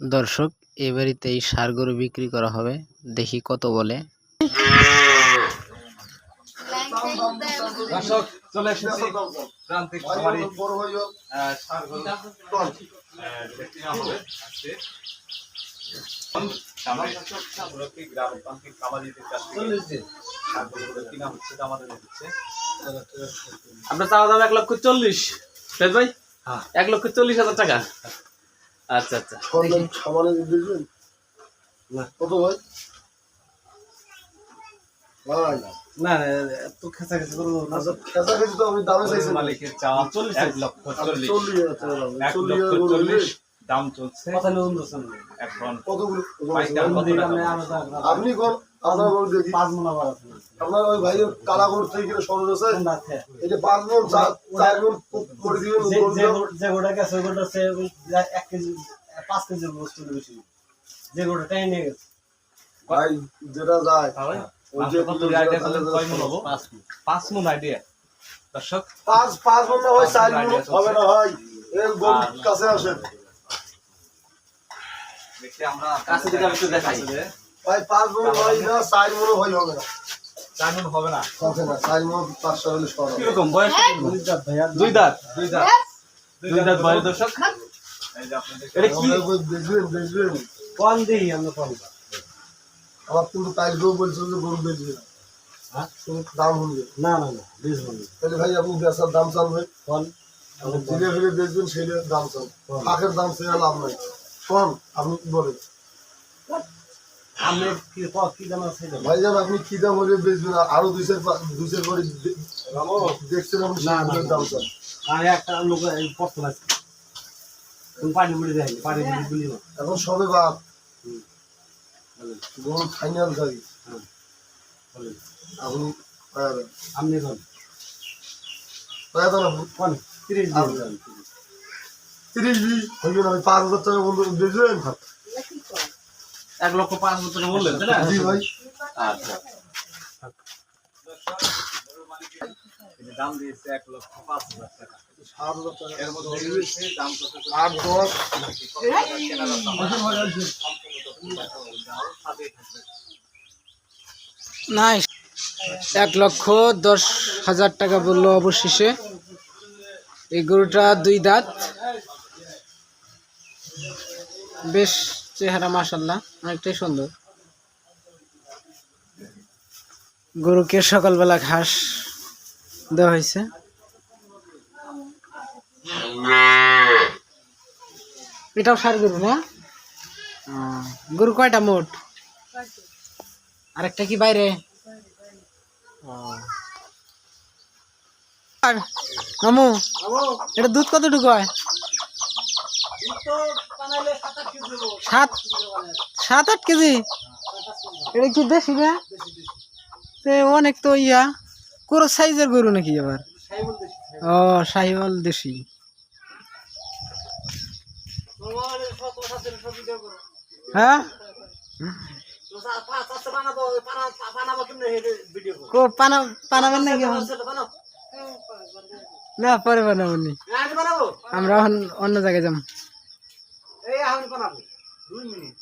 দর্শক এ বাড়িতে এই গরু বিক্রি করা হবে। দেখি কত বলে। চলে এসেছি। প্রান্তিক খামারি গরু। আপনার চাওয়া দাম এক লক্ষ চল্লিশ। ভাই এক লক্ষ চল্লিশ হাজার টাকা। আচ্ছা আচ্ছা। সামানে দিয়েছেন? কত ভাই? না তো করব না। আচ্ছা তো আমি দামে চাইছি। মালিকের চাওয়া এক লক্ষ চল্লিশ চল্লিশ। দাম। চল্লিশ চলছে। এখন কতগুলো? আপনি কোন গরু দেখি পাঁচ মন আবার আছে। আপনার ওই ভাইয়ের কালা থেকে সরজ আছে। এটা পাঁচ মন চার চার করে দিবেন যে গোটা গেছে গোটা সে এক কেজি পাঁচ কেজির বস্তু বেশি যে গোটা টাই নিয়ে গেছে। ভাই যেটা যায়। ওই যে মন পাঁচ মন। আইডিয়া দর্শক পাঁচ পাঁচ মন না হয় চার মন হবে না ভাই। এই গরু কাছে আসেন। দেখি আমরা কাছে থেকে একটু দেখাই। ভাই পাঁচ মন হয় না চার মন হয় হবে না। চার মন হবে না। হবে না চার মন পাঁচশো হলে সর হবে। কীরকম? বয়স দুই দাঁত দুই দাঁত দুই দাঁত বয়স দর্শক? এই যে আপনাদের এটা কি? আমাদের বই দেখবেন দেখবেন কোন দিই আমরা কোন আমার কিন্তু তাই গরু বলছিল যে গরু বেচবে না। হ্যাঁ? শুধু দাম শুনবে না না না বুঝব না। তাহলে ভাই আপনি বেচার দাম চালবেন কোন? ধীরে ধীরে দেখবেন সেটার দাম চাল ফাঁকের দাম সেটা লাভ নাই। কম আপনি কি বলেন আমি কি ক- কি জানা আছে এটা? ভাই যান আপনি কি দাম হলে বেচবেন? আর আরও দুই চার পা- দুই চার করে দেখছেন আপনি। দাম আমি একটা লোক পড়তে পানি মুড়ি দেয় পানি মুড়ি এখন সবে বাপ। গরু ফাইনাল গাড়ি। বলেন। আপনি দেন তিরিশ দিন না পাঁচ হাজার টাকা বন্ধু বেচবেন এক লক্ষ পাঁচ হাজার টাকা বললেন তাই না? জি ভাই। আচ্ছা দাম দিয়েছে এক লক্ষ পাঁচ হাজার টাকা। এক লক্ষ দশ হাজার টাকা বলল অবশেষে। এই গরুটা দুই দাঁত। বেশ চেহারা মাসাল্লাহ অনেকটাই সুন্দর। গরুকে সকালবেলা ঘাস দেওয়া হয়েছে। এটাও সার গরু না? গরু কয়টা মোট? আরেকটা কি বাইরে। মামু এটা দুধ কতটুকু হয়? সাত সাত আট কেজি। এটা কি দেশি না? অনেক তো ইয়া। কোরো সাইজের গরু নাকি আবার? ও, সাহিওয়াল দেশি। হ্যাঁ? না আমরা অন্য জায়গায় এই এখন বানাবো দুই মিনিট।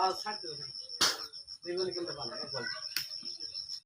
আর ছাড়তে দেখবেন কিন্তু বানাবো।